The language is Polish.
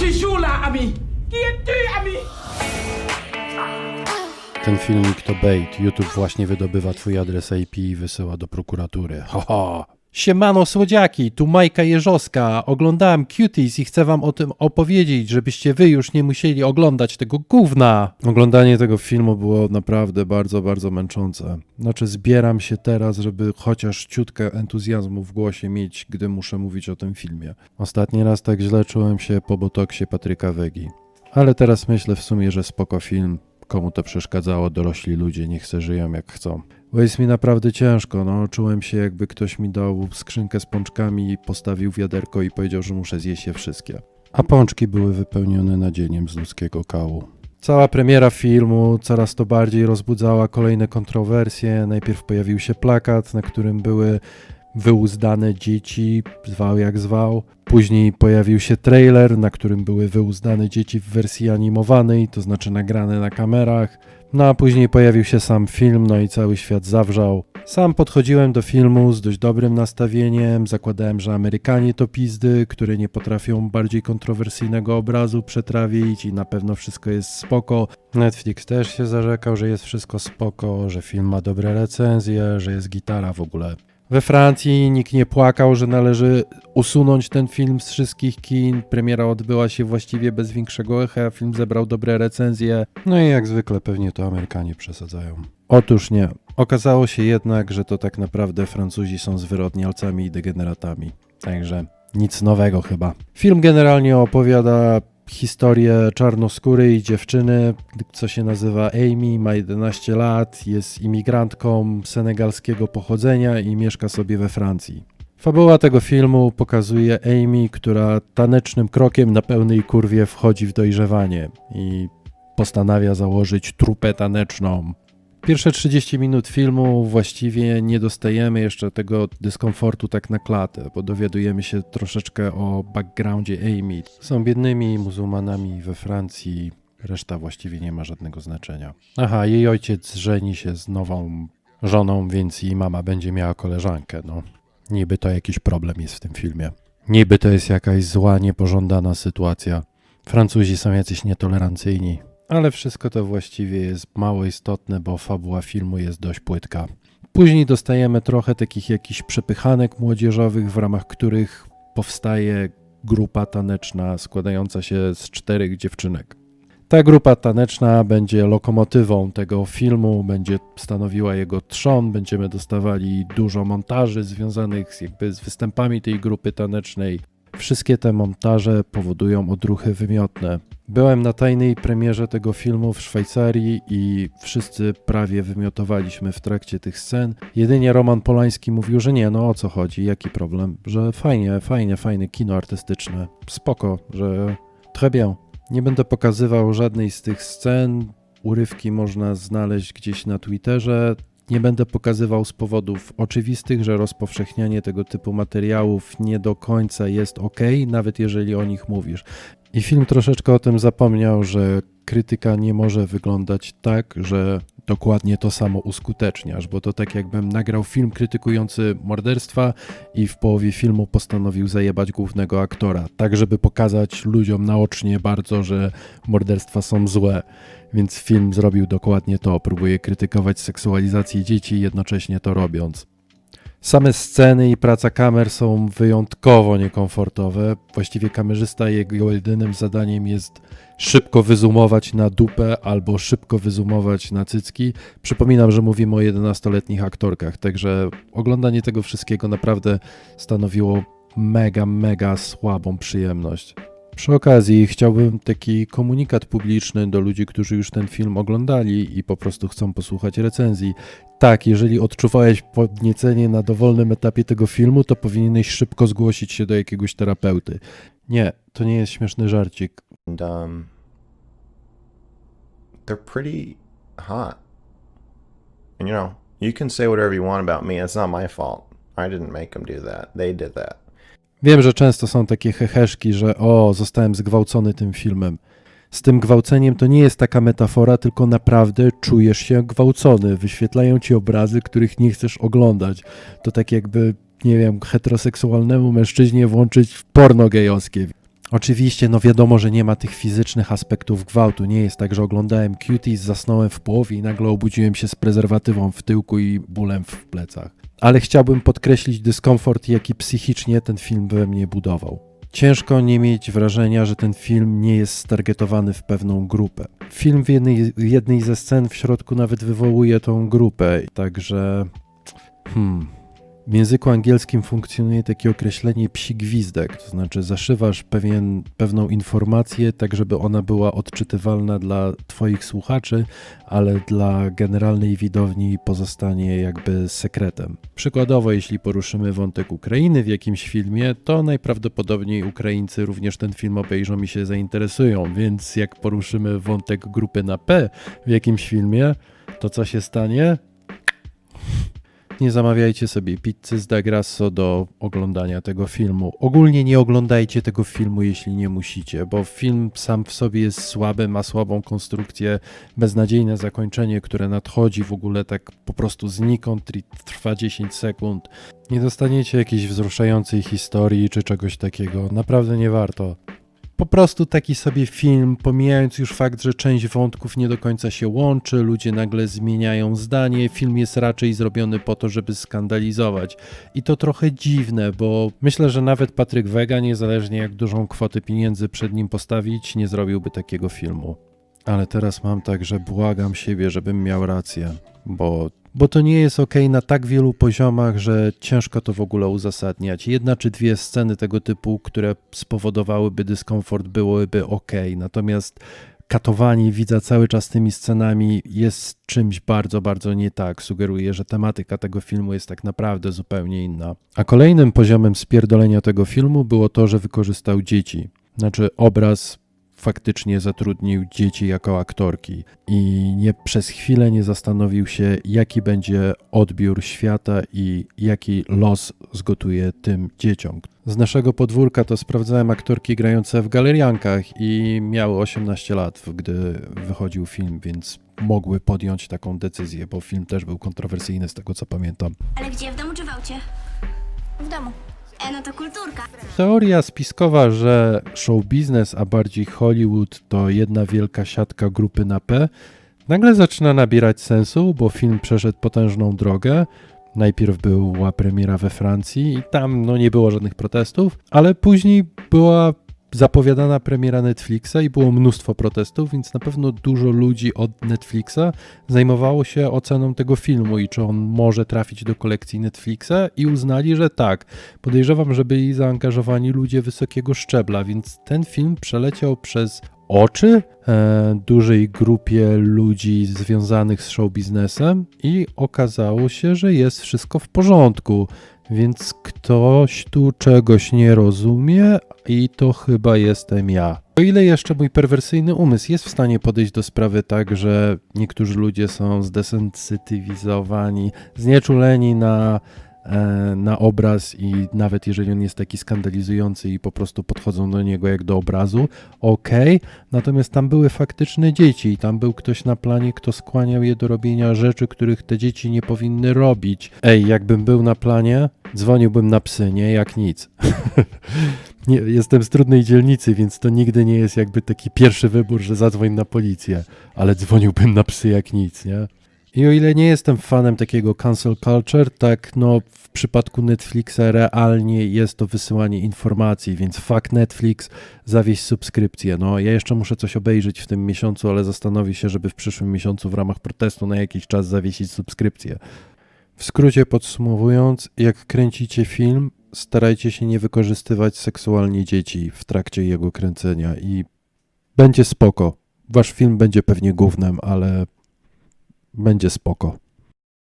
tu siula, ami? Es-tu, ami? Ten filmik to bait. YouTube właśnie wydobywa twój adres IP i wysyła do prokuratury. Haha. Siemano słodziaki, tu Majka Jeżowska. Oglądałem Cuties i chcę wam o tym opowiedzieć, żebyście wy już nie musieli oglądać tego gówna. Oglądanie tego filmu było naprawdę bardzo, bardzo męczące. Znaczy zbieram się teraz, żeby chociaż ciutkę entuzjazmu w głosie mieć, gdy muszę mówić o tym filmie. Ostatni raz tak źle czułem się po botoksie Patryka Wegi. Ale teraz myślę w sumie, że spoko film. Komu to przeszkadzało, dorośli ludzie, niech se żyją jak chcą. Bo jest mi naprawdę ciężko, no. Czułem się jakby ktoś mi dał skrzynkę z pączkami, postawił wiaderko i powiedział, że muszę zjeść je wszystkie. A pączki były wypełnione nadzieniem z ludzkiego kału. Cała premiera filmu coraz to bardziej rozbudzała kolejne kontrowersje. Najpierw pojawił się plakat, na którym były wyuzdane dzieci, zwał jak zwał. Później pojawił się trailer, na którym były wyuzdane dzieci w wersji animowanej, to znaczy nagrane na kamerach. No a później pojawił się sam film, no i cały świat zawrzał. Sam podchodziłem do filmu z dość dobrym nastawieniem, zakładałem, że Amerykanie to pizdy, które nie potrafią bardziej kontrowersyjnego obrazu przetrawić i na pewno wszystko jest spoko. Netflix też się zarzekał, że jest wszystko spoko, że film ma dobre recenzje, że jest gitara w ogóle. We Francji nikt nie płakał, że należy usunąć ten film z wszystkich kin. Premiera odbyła się właściwie bez większego echa, film zebrał dobre recenzje. No i jak zwykle pewnie to Amerykanie przesadzają. Otóż nie. Okazało się jednak, że to tak naprawdę Francuzi są zwyrodnialcami i degeneratami. Także nic nowego chyba. Film generalnie opowiada historię czarnoskórej dziewczyny, co się nazywa Amy, ma 11 lat, jest imigrantką senegalskiego pochodzenia i mieszka sobie we Francji. Fabuła tego filmu pokazuje Amy, która tanecznym krokiem na pełnej kurwie wchodzi w dojrzewanie i postanawia założyć trupę taneczną. Pierwsze 30 minut filmu właściwie nie dostajemy jeszcze tego dyskomfortu tak na klatę, bo dowiadujemy się troszeczkę o backgroundzie Amy. Są biednymi muzułmanami we Francji, reszta właściwie nie ma żadnego znaczenia. Aha, jej ojciec żeni się z nową żoną, więc jej mama będzie miała koleżankę, no. Niby to jakiś problem jest w tym filmie. Niby to jest jakaś zła, niepożądana sytuacja. Francuzi są jacyś nietolerancyjni. Ale wszystko to właściwie jest mało istotne, bo fabuła filmu jest dość płytka. Później dostajemy trochę takich jakichś przepychanek młodzieżowych, w ramach których powstaje grupa taneczna składająca się z czterech dziewczynek. Ta grupa taneczna będzie lokomotywą tego filmu, będzie stanowiła jego trzon, będziemy dostawali dużo montaży związanych z, jakby z występami tej grupy tanecznej. Wszystkie te montaże powodują odruchy wymiotne. Byłem na tajnej premierze tego filmu w Szwajcarii i wszyscy prawie wymiotowaliśmy w trakcie tych scen. Jedynie Roman Polański mówił, że nie, no o co chodzi, jaki problem, że fajnie, fajnie, fajne kino artystyczne, spoko, że très bien. Nie będę pokazywał żadnej z tych scen, urywki można znaleźć gdzieś na Twitterze. Nie będę pokazywał z powodów oczywistych, że rozpowszechnianie tego typu materiałów nie do końca jest ok, nawet jeżeli o nich mówisz. I film troszeczkę o tym zapomniał, że krytyka nie może wyglądać tak, że dokładnie to samo uskuteczniasz, bo to tak jakbym nagrał film krytykujący morderstwa i w połowie filmu postanowił zajebać głównego aktora, tak żeby pokazać ludziom naocznie bardzo, że morderstwa są złe. Więc film zrobił dokładnie to, próbuje krytykować seksualizację dzieci, jednocześnie to robiąc. Same sceny i praca kamer są wyjątkowo niekomfortowe. Właściwie kamerzysta jego jedynym zadaniem jest szybko wyzumować na dupę albo szybko wyzumować na cycki. Przypominam, że mówimy o 11-letnich aktorkach, także oglądanie tego wszystkiego naprawdę stanowiło mega, mega słabą przyjemność. Przy okazji chciałbym taki komunikat publiczny do ludzi, którzy już ten film oglądali i po prostu chcą posłuchać recenzji. Tak, jeżeli odczuwałeś podniecenie na dowolnym etapie tego filmu, to powinieneś szybko zgłosić się do jakiegoś terapeuty. Nie, to nie jest śmieszny żarcik. and um, they're pretty hot. And you know, you can say whatever you want about me. It's not my fault. I didn't make them do that. They did that. Wiem, że często są takie heheszki, że o, zostałem zgwałcony tym filmem. Z tym gwałceniem to nie jest taka metafora, tylko naprawdę czujesz się gwałcony. Wyświetlają ci obrazy, których nie chcesz oglądać. To tak jakby, nie wiem, heteroseksualnemu mężczyźnie włączyć porno gejowskie. Oczywiście, no wiadomo, że nie ma tych fizycznych aspektów gwałtu. Nie jest tak, że oglądałem cuties, zasnąłem w połowie i nagle obudziłem się z prezerwatywą w tyłku i bólem w plecach. Ale chciałbym podkreślić dyskomfort, jaki psychicznie ten film we mnie budował. Ciężko nie mieć wrażenia, że ten film nie jest stargetowany w pewną grupę. Film w jednej, w jednej ze scen w środku nawet wywołuje tą grupę, także. Hmm. W języku angielskim funkcjonuje takie określenie psi gwizdek, to znaczy zaszywasz pewien, pewną informację, tak żeby ona była odczytywalna dla Twoich słuchaczy, ale dla generalnej widowni pozostanie jakby sekretem. Przykładowo, jeśli poruszymy wątek Ukrainy w jakimś filmie, to najprawdopodobniej Ukraińcy również ten film obejrzą i się zainteresują, więc jak poruszymy wątek grupy na P w jakimś filmie, to co się stanie? Nie zamawiajcie sobie pizzy z Dagrasso do oglądania tego filmu. Ogólnie nie oglądajcie tego filmu, jeśli nie musicie, bo film sam w sobie jest słaby, ma słabą konstrukcję, beznadziejne zakończenie, które nadchodzi w ogóle tak po prostu znikąd i trwa 10 sekund. Nie dostaniecie jakiejś wzruszającej historii czy czegoś takiego. Naprawdę nie warto po prostu taki sobie film, pomijając już fakt, że część wątków nie do końca się łączy, ludzie nagle zmieniają zdanie, film jest raczej zrobiony po to, żeby skandalizować. I to trochę dziwne, bo myślę, że nawet Patryk Wega, niezależnie jak dużą kwotę pieniędzy przed nim postawić, nie zrobiłby takiego filmu. Ale teraz mam tak, że błagam siebie, żebym miał rację, bo, bo to nie jest ok na tak wielu poziomach, że ciężko to w ogóle uzasadniać. Jedna czy dwie sceny tego typu, które spowodowałyby dyskomfort, byłyby ok, natomiast katowanie widza cały czas tymi scenami jest czymś bardzo, bardzo nie tak. Sugeruje, że tematyka tego filmu jest tak naprawdę zupełnie inna. A kolejnym poziomem spierdolenia tego filmu było to, że wykorzystał dzieci. Znaczy obraz faktycznie zatrudnił dzieci jako aktorki i nie przez chwilę nie zastanowił się, jaki będzie odbiór świata i jaki los zgotuje tym dzieciom. Z naszego podwórka to sprawdzałem aktorki grające w galeriankach i miały 18 lat, gdy wychodził film, więc mogły podjąć taką decyzję, bo film też był kontrowersyjny z tego co pamiętam. Ale gdzie? W domu czy w aucie? W domu. E, no to kulturka. Teoria spiskowa, że show biznes, a bardziej Hollywood to jedna wielka siatka grupy na P, nagle zaczyna nabierać sensu, bo film przeszedł potężną drogę. Najpierw była premiera we Francji i tam no, nie było żadnych protestów, ale później była zapowiadana premiera Netflixa i było mnóstwo protestów, więc na pewno dużo ludzi od Netflixa zajmowało się oceną tego filmu i czy on może trafić do kolekcji Netflixa i uznali, że tak. Podejrzewam, że byli zaangażowani ludzie wysokiego szczebla, więc ten film przeleciał przez oczy e, dużej grupie ludzi związanych z show biznesem i okazało się, że jest wszystko w porządku. Więc ktoś tu czegoś nie rozumie i to chyba jestem ja. O ile jeszcze mój perwersyjny umysł jest w stanie podejść do sprawy tak, że niektórzy ludzie są zdesensytywizowani, znieczuleni na, na obraz i nawet jeżeli on jest taki skandalizujący i po prostu podchodzą do niego jak do obrazu, okej, natomiast tam były faktyczne dzieci i tam był ktoś na planie, kto skłaniał je do robienia rzeczy, których te dzieci nie powinny robić. Ej, jakbym był na planie, dzwoniłbym na psy, nie jak nic. nie, jestem z trudnej dzielnicy, więc to nigdy nie jest jakby taki pierwszy wybór, że zadzwoń na policję, ale dzwoniłbym na psy jak nic, nie? I o ile nie jestem fanem takiego cancel culture, tak no w przypadku Netflixa realnie jest to wysyłanie informacji, więc fuck Netflix, zawieź subskrypcję. No ja jeszcze muszę coś obejrzeć w tym miesiącu, ale zastanowię się, żeby w przyszłym miesiącu w ramach protestu na jakiś czas zawiesić subskrypcję. W skrócie podsumowując, jak kręcicie film, starajcie się nie wykorzystywać seksualnie dzieci w trakcie jego kręcenia i będzie spoko. Wasz film będzie pewnie gównem, ale będzie spoko.